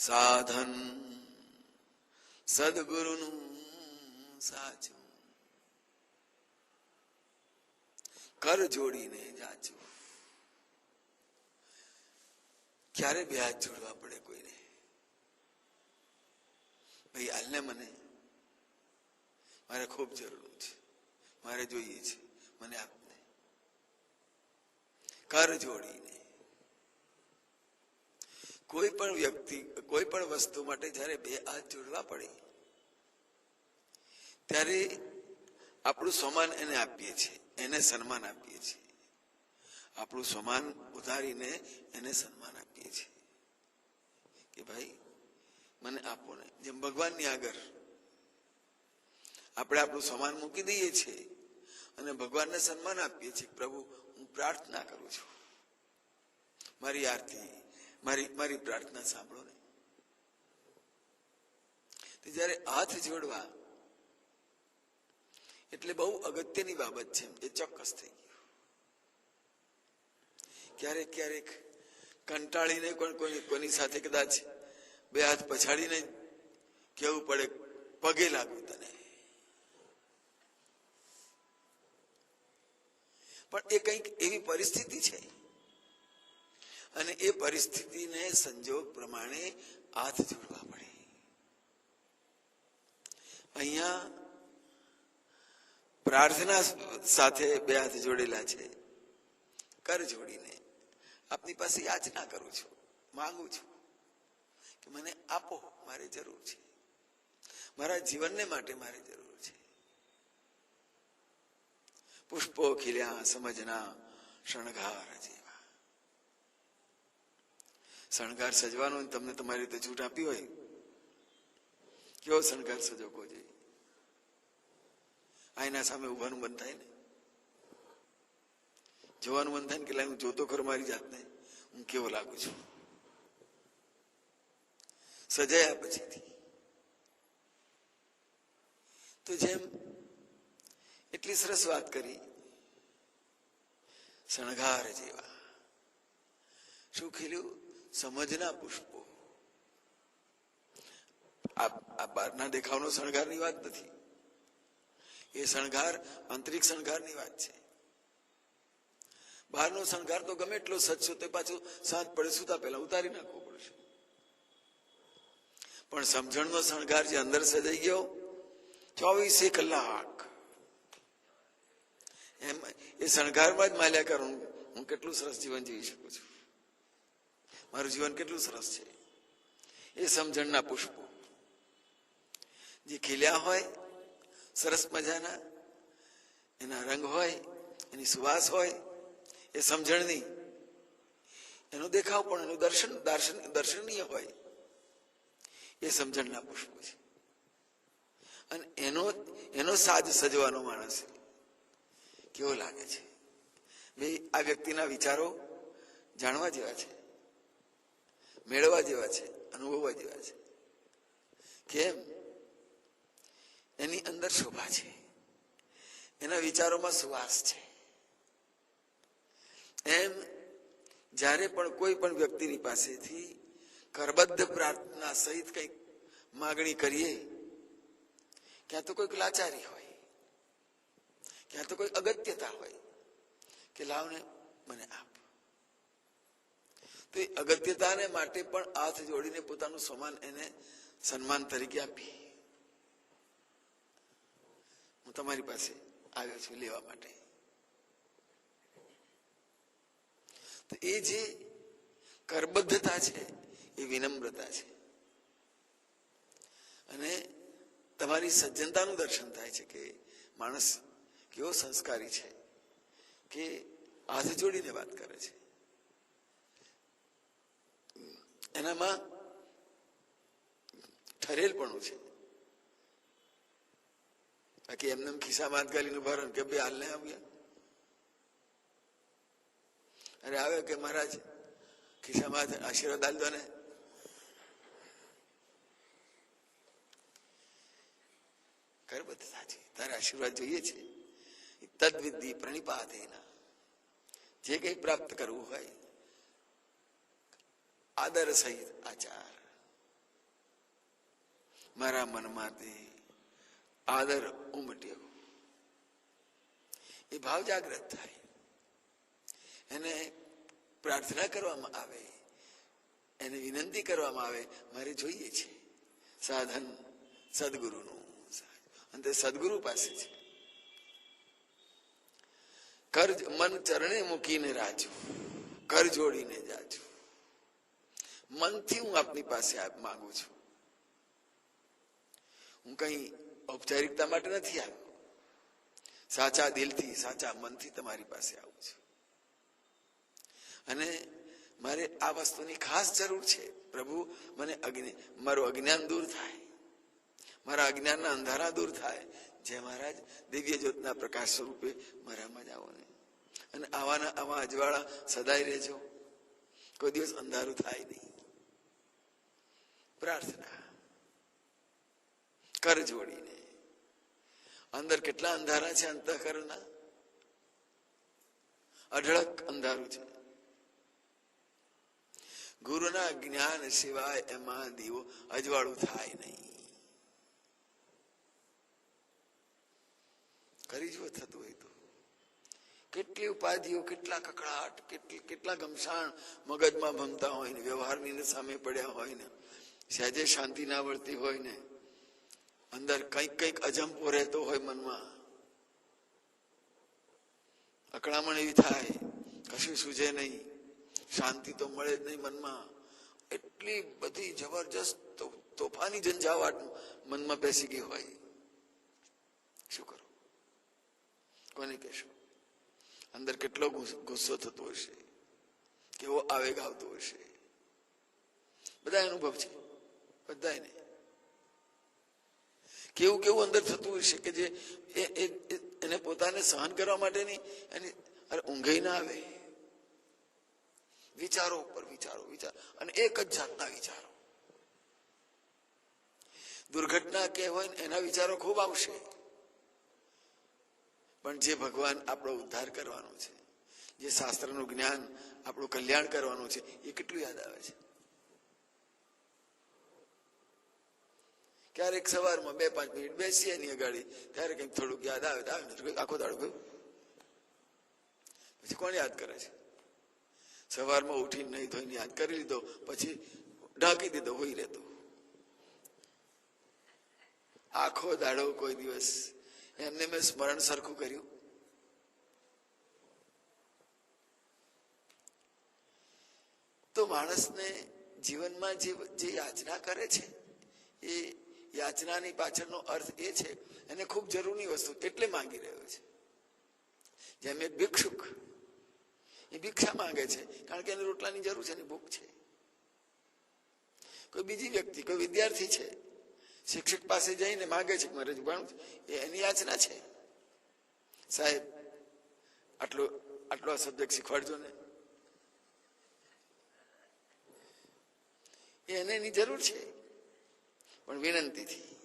સાધન સદગુરુનું સાચું કર જોડીને જાચું ક્યારે બે હાથ જોડવા પડે કોઈને? ભાઈ, હાલને મને. મારે ખૂબ જરૂર છે. મારે જોઈએ છે. મને આપને. કર જોડીને. કોઈ પણ વ્યક્તિ, કોઈ પણ વસ્તુ માટે જ્યારે બે હાથ જોડવા પડે, ત્યારે આપણું સમાન એને આપીએ છીએ, એને સન્માન આપીએ છીએ. આપણું સમાન ઉધારીને એને સન્માન આપીએ છીએ. કે ભાઈ, મને આપો ને. જેમ ભગવાનની આગળ આપણે આપણું સમાન મૂકી દઈએ છીએ અને ભગવાનને સન્માન આપીએ છીએ પ્રભુ, હું પ્રાર્થના કરું છું. મારી આરતી મારી મારી પ્રાર્થના સાંભળો ને. જ્યારે હાથ જોડવા, એટલે બહુ અગત્યની બાબત છે એ ચોક્કસ થઈ ગયું. ક્યારેક ક્યારેક કંટાળીને પણ કોઈ, કોની સાથે કદાચ બે હાથ પછાડીને કેવું પડે, પગે લાગુ તને. પણ એ કંઈક એવી પરિસ્થિતિ છે અને એ પરિસ્થિતિને સંજોગ પ્રમાણે હાથ જોડવા પડે. અહીંયા પ્રાર્થના સાથે બે હાથ જોડેલા છે. કર જોડીને. આપની પાસે યાચના કરું છું, માંગુ છું કે મને આપો, મારે જરૂર છે. મારા જીવનને માટે મારે જરૂર છે. પુષ્પો ખીલ્યા, સમજના, શણગાર જેવા શણગાર સજવાનો તમને તમારી રીતે છૂટ આપી હોય, કેવો શણગાર સજોકો જોઈએ? આઈના સામે ઉભાનું બંધ થાય ને? જોવાનું મન થાય ને કે હું જોતો ખરો મારી જાતને, હું કેવો લાગુ છું? સજાયા પછીથી. તો જેમ એટલી સરસ વાત કરી, શણગાર જેવા. શું ખીલ્યું? સમજના પુષ્પો. આ બહારના દેખાવનો શણગારની વાત નથી. એ શણગાર આંતરિક શણગારની વાત છે. બહારનો શણગાર તો ગમે એટલો સજશો તો પાછું સાંજ પડે સુતા પહેલા ઉતારી નાખવો પડશે. પણ સમજણનો શણગાર જે અંદર સજાઈ ગયો, ચોવીસે કલાક. એમ એ શણગારમાં જ માલ્યા કરું હું કેટલું સરસ જીવન જીવી શકું છું. મારું જીવન કેટલું સરસ છે. એ સમજણના પુષ્પો. જે ખીલ્યા હોય, સરસ મજાના, એના રંગ હોય, એની સુવાસ હોય, એ સમજણની. એનો દેખાવ પણ, એનું દર્શન દર્શન, દર્શનીય હોય. એ સમજણના પુષ્પો છે. અને એનો એનો સાજ સજવાનો માણસ કેવો લાગે છે? ભાઈ આ વ્યક્તિના વિચારો જાણવા જેવા છે. મેળવવા જેવા છે, અનુભવવા જેવા છે. કેમ? એની અંદર શોભા છે. એના વિચારોમાં સુવાસ છે. એમ જ્યારે પણ કોઈ પણ વ્યક્તિની પાસેથી કરબદ્ધ પ્રાર્થના સહિત કંઈક માગણી કરીએ, ક્યાં તો કોઈક લાચારી હોય, ક્યાં તો કોઈ અગત્યતા હોય કે લાવને મને આપ. તો એ અગત્યતાને માટે પણ હાથ જોડીને પોતાનું સમાન એને સન્માન તરીકે આપી. હું તમારી પાસે આવ્યો છું લેવા માટે. તો એ જે કરબદ્ધતા છે, એ વિનમ્રતા છે. અને તમારી સજ્જનતાનું દર્શન થાય છે કે માણસ કેવો સંસ્કારી છે, કે હાથ જોડીને વાત કરે છે. એનામાં ઠરેલપણું છે. બાકી એમને ખિસ્સામાં હાથ ગાલીનું ભરો કે ભાઈ હાલને આવ્યા. અરે આવે કે મહારાજ ખિસ્સામાં આશીર્વાદ આલ દો ને. કરબદ્ધતા છે તારે આશીર્વાદ જોઈએ છે. તદવિધિ પ્રણિપાતેના. જે કંઈ પ્રાપ્ત કરવું હોય આદર સહિત આચાર. મારા મનમાંથી આદર ઉમટ્યો. એ ભાવ જાગ્રત થાય. એને પ્રાર્થના કરવામાં આવે, એને વિનંતી કરવામાં આવે, મારે જોઈએ છે. સાધન સદગુરુનું અને તે સદગુરુ પાસે છે. કર મન ચરણે મૂકીને રાજુ. કર જોડીને જાજુ. મનથી હું આપની પાસે માંગુ છું. હું કઈ ઔપચારિકતા માટે નથી આવ્યો. સાચા દિલથી, સાચા મનથી તમારી પાસે આવું છું. અને મારે આ વસ્તુની ખાસ જરૂર છે. પ્રભુ, મને અગ્નિ મારું અજ્ઞાન દૂર થાય. મારા અજ્ઞાનના અંધારા દૂર થાય. જય મહારાજ, દિવ્ય જ્યોતના પ્રકાશ સ્વરૂપે મારામાં જ આવો ને. અને આવાના, આવા અજવાળા સદાય રહેજો. કોઈ દિવસ અંધારું થાય નહીં. પ્રાર્થના. કર જોડીને. અંદર કેટલા અંધારા છે અંતઃકરણના? અઢળક અંધારું છે. ગુરુના જ્ઞાન સિવાય એમાં દીવો અજવાળું થાય નહીં. કરી જુઓ થતું હોય તો. કેટલી ઉપાધિઓ, કેટલા કકડાટ કેટલી કેટલા ગમસાણ મગજમાં ભમતા હોય ને, વ્યવહારની સામે પડ્યા હોય ને. સહેજે શાંતિ ના વળતી હોય ને, અંદર કંઈક કંઈક અજંપો રહેતો હોય મનમાં. અકળામણ એવી થાય, કશું સૂજે નહીં, શાંતિ તો મળે જ નહીં મનમાં. એટલી બધી જબરજસ્ત તોફાની ઝંઝાવાટ મનમાં બેસી ગઈ હોય. શું કરો? કોને કહેશો? અંદર કેટલો ગુસ્સો થતો હશે, કેવો આવેગ આવતો હશે. બધા અનુભવ છે. બધા એને કેવું કેવું અંદર થતું હશે કે જે એને પોતાને સહન કરવા માટેની એની અરે ઊંઘે ના આવે. વિચારો ઉપર વિચારો, વિચાર. અને એક જ જાતના વિચારો. દુર્ઘટના કે હોય ને એના વિચારો ખૂબ આવશે. પણ જે ભગવાન આપણો ઉદ્ધાર કરવાનો છે, જે શાસ્ત્રનું જ્ઞાન આપણું કલ્યાણ કરવાનું છે, એ કેટલું યાદ આવે છે? ક્યારેક સવારમાં બે પાંચ મિનિટ બેસીએ એની ગાડી ત્યારે કંઈક થોડુંક યાદ આવે તો આવે આખો દાડો ગયો. પછી કોણ યાદ કરે છે? સવારમાં ઉઠીને નહીં ધોઈને યાદ કરી લીધો, પછી ઢાંકી દીધો, હોઈ રહેતો. આખો દાડો કોઈ દિવસ એમને મેં સ્મરણ સરખું કર્યું. તો માણસને જીવનમાં જે યાચના કરે છે, એ યાચનાની પાછળનો અર્થ એ છે, એને ખૂબ જરૂરી વસ્તુ એટલે માંગી રહ્યો છે. જેમ એક ભિક્ષુક, એ ભિક્ષા માંગે છે, કારણ કે એને રોટલાની જરૂર છે એની ભૂખ છે. કોઈ બીજી વ્યક્તિ, કોઈ વિદ્યાર્થી છે, શિક્ષક પાસે જઈને માંગે છે મારે ભણવું એ એની યાચના છે. સાહેબ, આટલો આટલો સબ્જેક્ટ શીખવાડજો ને. એને એની જરૂર છે. પણ વિનંતીથી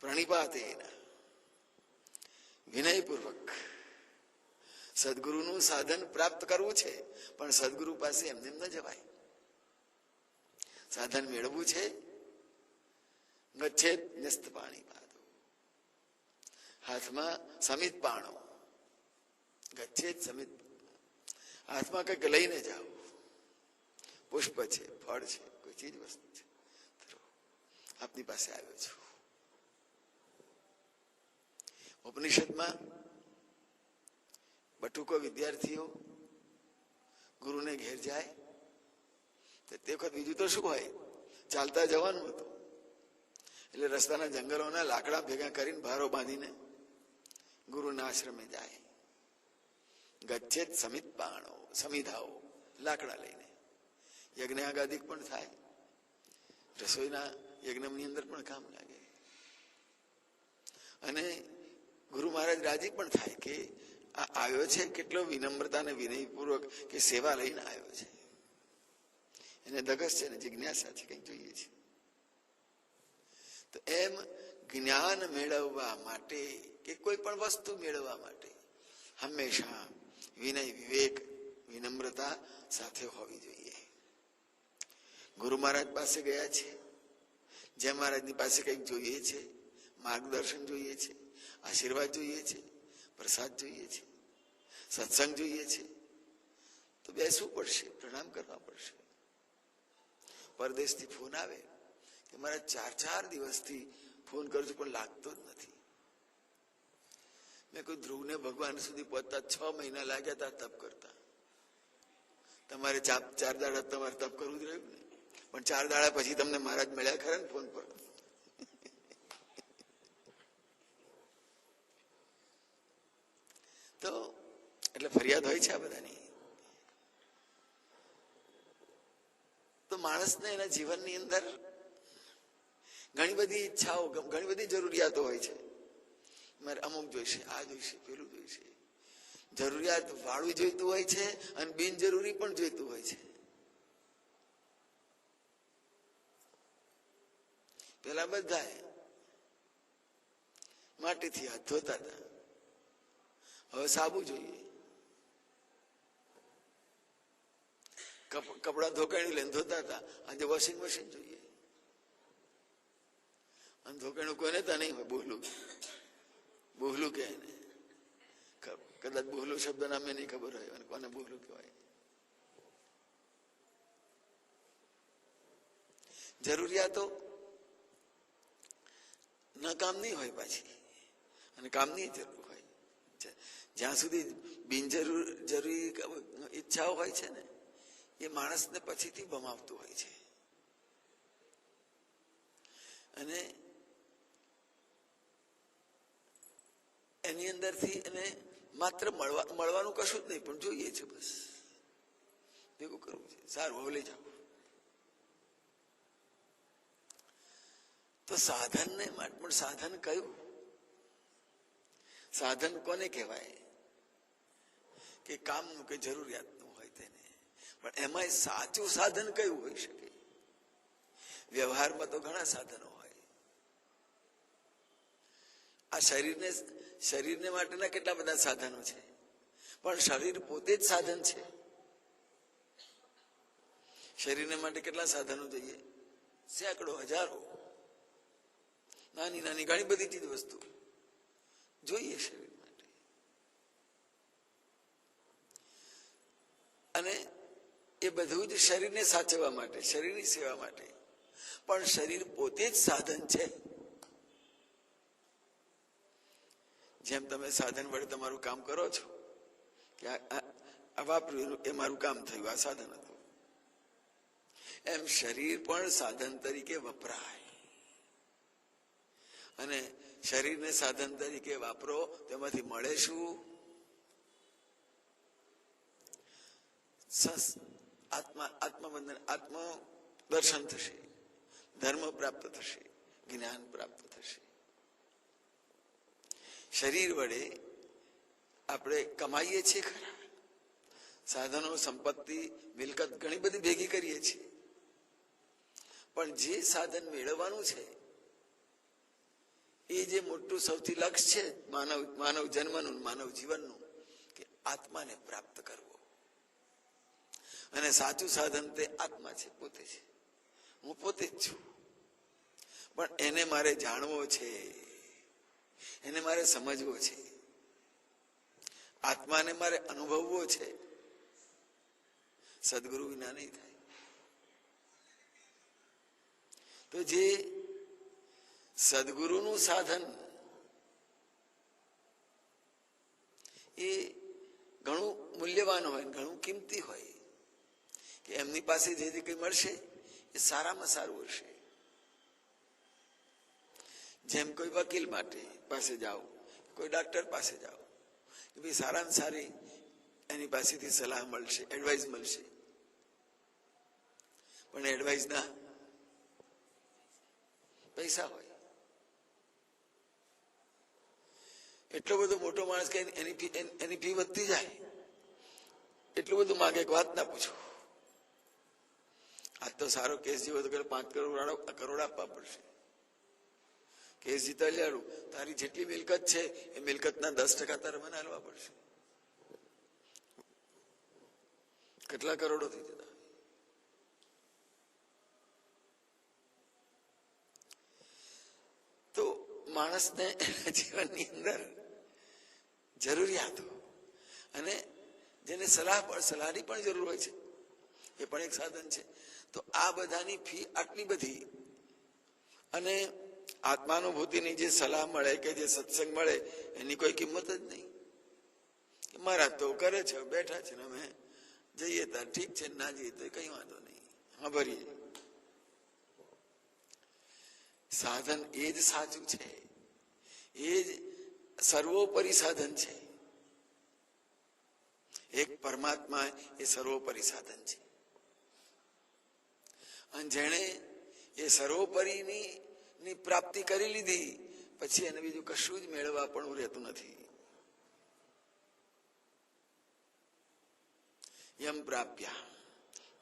પ્રણિપાતે વિનયપૂર્વક. સદગુરુનું સાધન પ્રાપ્ત કરવું છે, પણ સદગુરુ પાસે એમને ન જવાય. સાધન મેળવવું છે, ગચ્છેદ ન્યસ્ત પાણી પાદો. હાથમાં સમિત પાણો. ગચ્છેદ સમિત હાથમાં કંઈક લઈને જાઓ. પુષ્પ છે, ફળ છે, કોઈ ચીજ વસ્તુ છે. આપની પાસે આવ્યો છું. ઉપનિષદમાં બટુકો વિદ્યાર્થીઓ, ગુરુને ઘેર જાય. તે વખત બીજું તો શું હોય? ચાલતા જવાનું હતું. એટલે રસ્તાના જંગલોના લાકડા ભેગા કરીને ભારો બાંધીને ગુરુના આશ્રમે જાય. ગચ્છેત સમિત બાણો, સમિધાઓ, લાકડા લઈને. યજ્ઞાગાદિક પણ થાય. રસોઈના યજ્ઞની અંદર પણ કામ લાગે. અને ગુરુ મહારાજ રાજી પણ થાય કે આ આવ્યો છે, કેટલો વિનમ્રતા અને વિનયપૂર્વક કે સેવા લઈને આવ્યો છે. એને ધગસ છે ને જિજ્ઞાસા છે, કંઈક જોઈએ છે. તો એમ જ્ઞાન મેળવવા માટે કે કોઈ પણ વસ્તુ મેળવવા માટે હંમેશા વિનય, વિવેક, વિનમ્રતા સાથે હોવી જોઈએ. ગુરુ મહારાજ પાસે ગયા છે. જય મહારાજની પાસે કંઈક જોઈએ છે, માર્ગદર્શન જોઈએ છે, આશીર્વાદ જોઈએ છે, પ્રસાદ જોઈએ છે, સત્સંગ જોઈએ છે, તો બેસવું પડશે, પ્રણામ કરવા પડશે. પરદેશથી ફોન આવે કે મારા ચાર ચાર દિવસથી ફોન કરું છું, પણ લાગતો જ નથી. મેં કોઈ ધ્રુવને ભગવાન સુધી પહોંચતા છ મહિના લાગ્યા હતા તપ કરતા. તમારે ચાર દાડા તમારે તપ કરવું જ રહ્યું ને? પણ ચાર દાડા પછી તમને મહારાજ મળ્યા ખરા ને ફોન પર? તો એટલે ફરિયાદ હોય છે આ બધાની? તો માણસને એના જીવનની અંદર ઘણી બધી ઈચ્છાઓ ઘણી બધી જરૂરિયાતો હોય છે. મારે અમુક જોઈશે, આ જોઈશે, પેલું જોઈશે. જરૂરિયાત વાળું જોઈતું હોય છે અને બિનજરૂરી પણ જોઈતું હોય છે. પેલા બધા માટીથી હાથ ધોતા હતા. હવે સાબુ જોઈએ. કપડા ધોકાણી લઈને ધોતા હતા. આજે વોશિંગ મશીન જોઈએ. અને ધોકાણું કોને તા નહીં હોય બોહલું કે એને? કદાચ બોહલું શબ્દ નામે નહીં ખબર હોય, અને કોને બોહલું કહેવાય જરૂરિયાતો ન કામની હોય પાછી. અને કામની જરૂર હોય. જ્યાં સુધી બિનજરૂર જરૂરી ઈચ્છાઓ હોય છે ને, એ માણસને પછીથી ભમાવતું હોય છે. અને એની અંદરથી એને માત્ર મળવા મળવાનું કશું જ નહીં, પણ જોઈએ છે બસ. ભેગું કરવું છે. સારું, હવે લઈ જાઓ. તો સાધનને માટે પણ સાધન કયું? સાધન કોને કહેવાય? કે કામનું કે જરૂરિયાતનું હોય તેને. પણ એમાં સાચું સાધન કયું હોઈ શકે? વ્યવહારમાં તો ઘણા સાધનો હોય. આ શરીરને શરીરને માટેના કેટલા બધા સાધનો છે? પણ શરીર પોતે જ સાધન છે. શરીરને માટે કેટલા સાધનો જોઈએ? સેંકડો, હજારો. નાની નાની ઘણી બધી ચીજ વસ્તુ જોઈએ શરીર માટે. અને એ બધું જ શરીરને સાચવવા માટે, શરીરની સેવા માટે. પણ શરીર પોતે જ સાધન છે. જેમ તમે સાધન વડે તમારું કામ કરો છો, કે આ- વાપર્યું, એ મારું કામ થયું, આ સાધન હતું. એમ શરીર પણ સાધન તરીકે વપરાય. અને શરીરને સાધન તરીકે વાપરો, તેમાંથી મળે શું? આત્મા આત્મબંધન આત્મ દર્શન થશે. ધર્મ પ્રાપ્ત થશે, જ્ઞાન પ્રાપ્ત થશે. શરીર વડે આપણે કમાઈએ છીએ ખરા. સાધનો, સંપત્તિ, મિલકત ઘણી બધી ભેગી કરીએ છીએ. પણ જે સાધન મેળવવાનું છે એ જે મોટું સૌથી લક્ષ્ય છે માનવ માનવ જન્મનું માનવ જીવનનું, કે આત્માને પ્રાપ્ત કરવો. અને સાચું સાધન તે આત્મા છે, પોતે છે. હું પોતે જ છું. પણ એને મારે જાણવો છે. એને મારે સમજવો છે. આત્માને મારે અનુભવવો છે. સદગુરુ વિના નહીં થાય. તો જે સદગુરુનું સાધન એ ઘણું મૂલ્યવાન હોય ઘણું કિંમતી હોય કે એમની પાસે જે જે કંઈ મળશે એ સારામાં સારું હશે જેમ કોઈ વકીલ માટે પાસે જાઓ કોઈ ડોક્ટર પાસે જાઓ કે ભાઈ સારામાં સારી એની પાસેથી સલાહ મળશે એડવાઇસ મળશે પણ એડવાઇસ ના પૈસા હોય એટલો બધો મોટો માણસ કે એની ફી એની ફી વધતી જાય. એટલું બધું માગે, એક વાત ના પૂછો. આજ તો સારો કેસ જીવો તો પાંચ કરોડ કરોડ આપવા પડશે. કેસ જીતા લેવાનું તારી જેટલી મિલકત છે, એ મિલકતના દસ ટકા તારે મને હાલવા પડશે. કેટલા કરોડો થઈ જતા? તો માણસને એના જીવનની અંદર જરૂરિયાતો અને જેને સલાહ પણ, સલાહની પણ જરૂર હોય છે. એ પણ એક સાધન છે. તો આ બધાની ફી આટલી બધી. અને આત્માનુભૂતિની જે સલાહ મળે કે જે સત્સંગ મળે, એની કોઈ કિંમત જ નહીં. મારા તો કરે છે, બેઠા છે ને અમે જઈએ ત્યાં. ઠીક છે, ના જઈએ તો કઈ વાંધો નહીં. હા, ભરીએ. સાધન એ જ સાચું છે. એ જ સર્વોપરી સાધન છે. એક પરમાત્મા એ સર્વોપરી સાધન છે. અને જેણે એ સર્વોપરીની પ્રાપ્તિ કરી લીધી, પછી એને બીજું કશું જ મેળવવા પણ રહેતું નથી. યમ પ્રાપ્યા.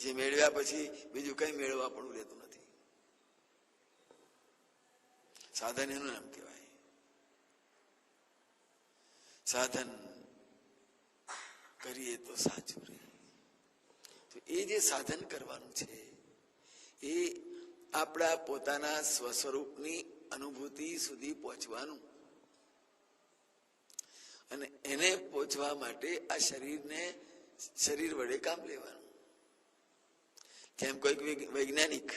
જે મેળવ્યા પછી બીજું કઈ મેળવવા પણ રહેતું નથી. સાધન એનું નામ કહેવાય. સાધન કરીએ તો સાચું રહે. તો એ જે સાધન કરવાનું છે, એ આપણા પોતાના સ્વસ્વરૂપની અનુભૂતિ સુધી પહોંચવાનું. અને એને પહોંચવા માટે આ શરીરને શરીર વડે કામ લેવાનું. જેમ કોઈક વૈજ્ઞાનિક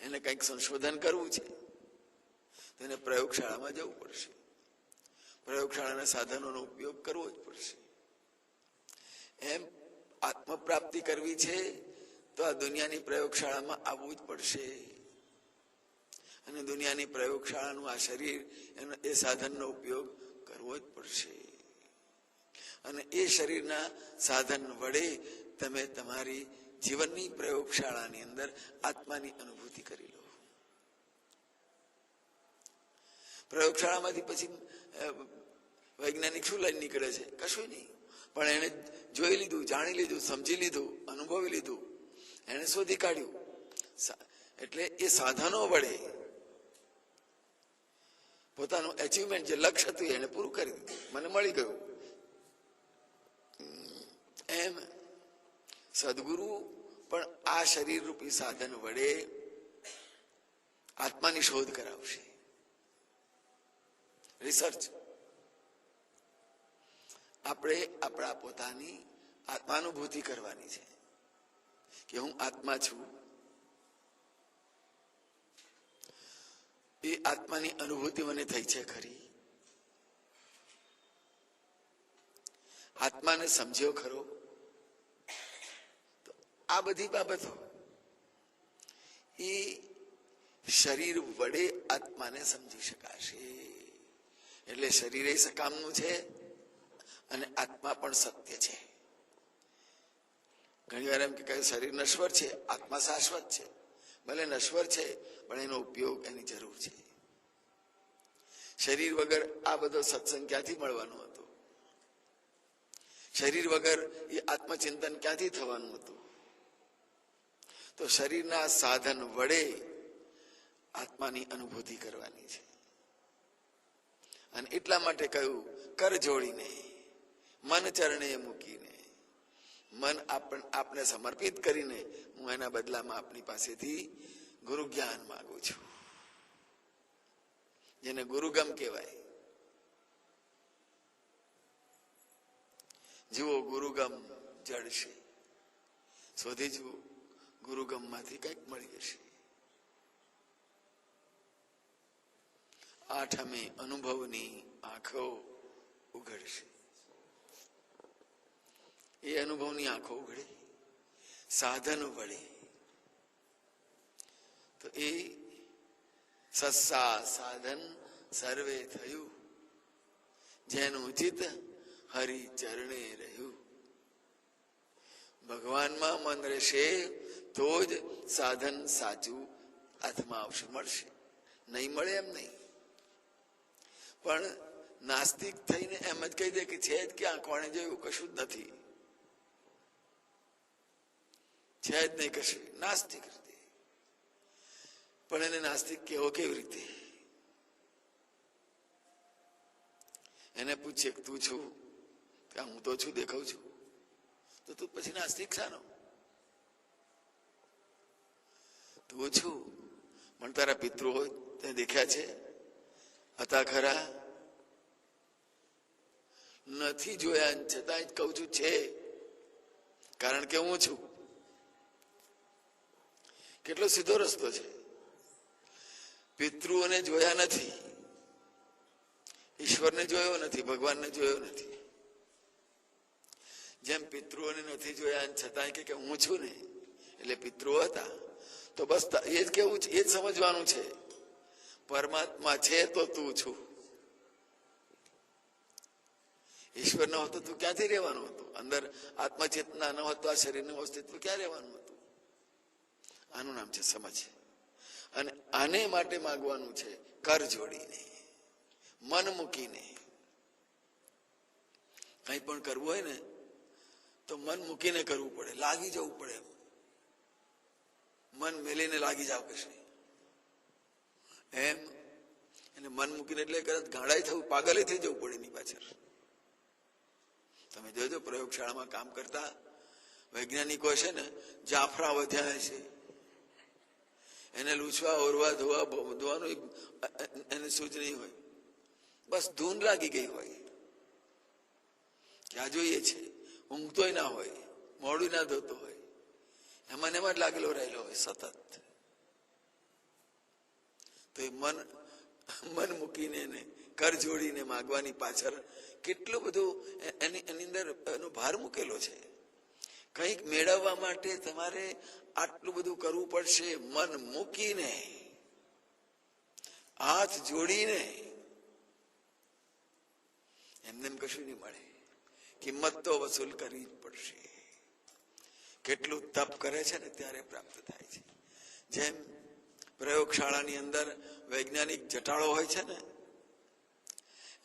એને કંઈક સંશોધન કરવું છે, તો એને પ્રયોગશાળામાં જવું પડશે. પ્રયોગશાળાના સાધનોનો ઉપયોગ કરવો જ પડશે. એમ આત્મપ્રાપ્તિ કરવી છે, તો આ દુનિયાની પ્રયોગશાળામાં આવવું જ પડશે. અને દુનિયાની પ્રયોગશાળાનું આ શરીર, એનો, એ સાધનનો ઉપયોગ કરવો જ પડશે. અને એ શરીરના સાધન વડે તમે તમારી જીવનની પ્રયોગશાળાની અંદર આત્માની અનુભૂતિ કરી લો. પ્રયોગશાળામાંથી પછી વૈજ્ઞાનિક શું લઈને નીકળે છે? કશું નહીં. પણ એને જોઈ લીધું, જાણી લીધું, સમજી લીધું, અનુભવી લીધું. એને શોધી કાઢ્યું. એટલે એ સાધનો વડે પોતાનું એચિવમેન્ટ જે લક્ષ્ય હતું એને પૂરું કરી દીધું. મને મળી ગયું. એમ. સદગુરુ પણ આ શરીર રૂપી સાધન વડે આત્માની શોધ કરાવશે. રિસર્ચ આપણે આપણા પોતાની આત્માનુભૂતિ કરવાની છે કે હું આત્મા છું. એ આત્માની અનુભૂતિ મને થઈ છે ખરી. આત્માને સમજ્યો ખરો. તો આ બધી બાબતો એ શરીર વડે આત્માને સમજી શકાશે. એટલે શરીર એ સકામનું છે અને આત્મા પણ સત્ય છે. ઘણી વાર એમ કે શરીર નશ્વર છે, આત્મા શાશ્વત છે. ભલે નશ્વર છે, પણ એનો ઉપયોગ એની જરૂર છે. શરીર વગર આ બધો સત્સંગ ક્યાંથી મળવાનો હતો? શરીર વગર એ આત્મચિંતન ક્યાંથી થવાનું હતું? તો શરીરના સાધન વડે આત્માની અનુભૂતિ કરવાની છે. અને એટલા માટે કહ્યું, કર જોડીને, મન ચરણે મૂકીને. મન આપને સમર્પિત કરીને હું એના બદલામાં આપની પાસેથી ગુરુ જ્ઞાન માંગુ છું. જેને ગુરુગમ કહેવાય. જુઓ, ગુરુગમ જડશે. શોધી જુઓ ગુરુગમમાંથી કંઈક મળી જશે. આઠમે અનુભવની આંખો ઉઘડશે. એ અનુભવની આંખો ઉઘડે, સાધન વળે. તો એ સસ્સા સાધન સર્વે થયું, જેનું ચિત્ત હરિ ચરણે રહ્યું. ભગવાનમાં મન રહેશે, તો જ સાધન સાચું હાથમાં આવશે, મળશે. નહીં મળે એમ નહીં. પણ નાસ્તિક થઈને એમ જ કહી દે કે છે જ ક્યાં, કોણે જોયું? કશું જ નથી. છે જ નહીં કશું. નાસ્તિક રીતે. પણ એને નાસ્તિક કેવો કેવી રીતે? એને પૂછે તું છું? કે હું તો છું, દેખાવ છું. તો તું પછી નાસ્તિક શાનો? તું છું. પણ તારા પિતૃ હોય, તે દેખ્યા છે? હતા ખરા? નથી જોયા છતાંય કહું છું છે. કારણ કે હું છું. કેટલો સીધો રસ્તો છે. પિતૃઓને જોયા નથી. ઈશ્વરને જોયો નથી, ભગવાનને જોયો નથી. જેમ પિતૃઓને નથી જોયા છતાંય છતાં કે કે હું છું ને, એટલે પિતૃઓ હતા. તો બસ એ જ કેવું છે, એ જ સમજવાનું છે. પરમાત્મા છે તો તું છું. ઈશ્વર ન હોતો તું ક્યાંથી રહેવાનું હતું? અંદર આત્મચેતના ન હતું, આ શરીરનું અસ્તિત્વ ક્યાં રહેવાનું હતું? આનું નામ છે સમજ. અને આને માટે માગવાનું છે કર જોડીને, મન મૂકીને. કંઈ પણ કરવું હોય ને, તો મન મૂકીને કરવું પડે, લાગી જવું પડે મન મેલીને લાગી જાવ કશે. એમ. એને મન મૂકીને એટલે કદાચ ગાડાઈ થવું, પાગલે થઈ જવું પડે એની પાછળ. તમે જોજો, પ્રયોગશાળામાં કામ કરતા વૈજ્ઞાનિકો છે ને, જાફરા વધ્યા છે એને લૂછવા, ઓરવા, ધોવા ધોવાનું એને સૂજ નહીં હોય. બસ ધૂન લાગી ગઈ હોય. ક્યાં જોઈએ છે? ઊંઘતોય ના હોય મોડું ના ધોતો હોય. એમાં એમાં જ લાગેલો રહેલો હોય સતત. તો એ મન મન મૂકીને એને, કર જોડીને માગવાની પાછળ કેટલું બધું એની એની અંદર એનો ભાર મૂકેલો છે. કંઈક મેળવવા માટે તમારે આટલું બધું કરવું પડશે. મન મૂકીને, હાથ જોડીને, એમને કશું નહીં મળે. કિંમત તો વસૂલ કરવી જ પડશે. કેટલું તપ કરે છે ને ત્યારે પ્રાપ્ત થાય છે. જેમ પ્રયોગશાળાની અંદર વૈજ્ઞાનિક જટાળો હોય છે ને,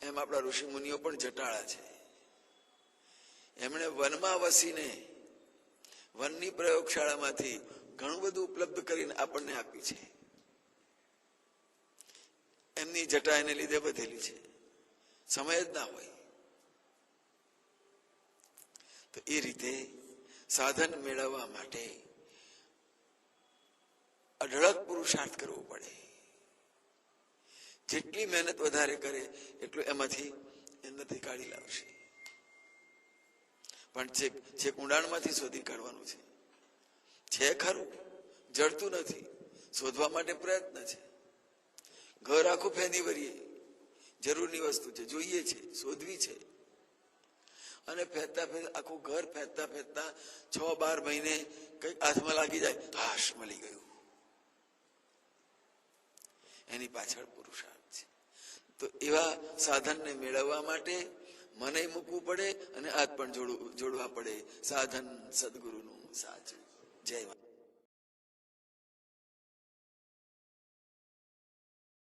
એમ આપણા ઋષિ મુનિઓ પણ જટાળા છે. એમણે વનમાં વસીને વનની પ્રયોગશાળામાંથી ઘણું બધું ઉપલબ્ધ કરીને આપણને આપ્યું છે. એમની જટા એને લીધે વધેલી છે. સમય જ ના હોય. તો એ રીતે સાધન મેળવવા માટે અઢળક પુરુષાર્થ કરવો પડે. જેટલી મહેનત વધારે કરે, એટલું એમાંથી એનાથી કાઢી લાવશે. પણ છેક છેક ઊંડાણમાંથી શોધી કાઢવાનું છે છે ખરું, જડતું નથી, શોધવા માટે પ્રયત્ન છે. ઘર આખું ફેંદી વરીએ જરૂરની વસ્તુ છે, જોઈએ છે, શોધવી છે. અને ફેંતા ફેંતા આખું ઘર ફેંતા ફેંતા છ બાર મહિને કંઈક હાથમાં લાગી જાય, હાશ મળી ગયું. એની પાછળ પુરુષાર્થ છે. તો એવા સાધનને મેળવવા માટે મને મૂકવું પડે અને હાથ પણ જોડવું પડે. સાધન સદગુરુનું સાચું. જય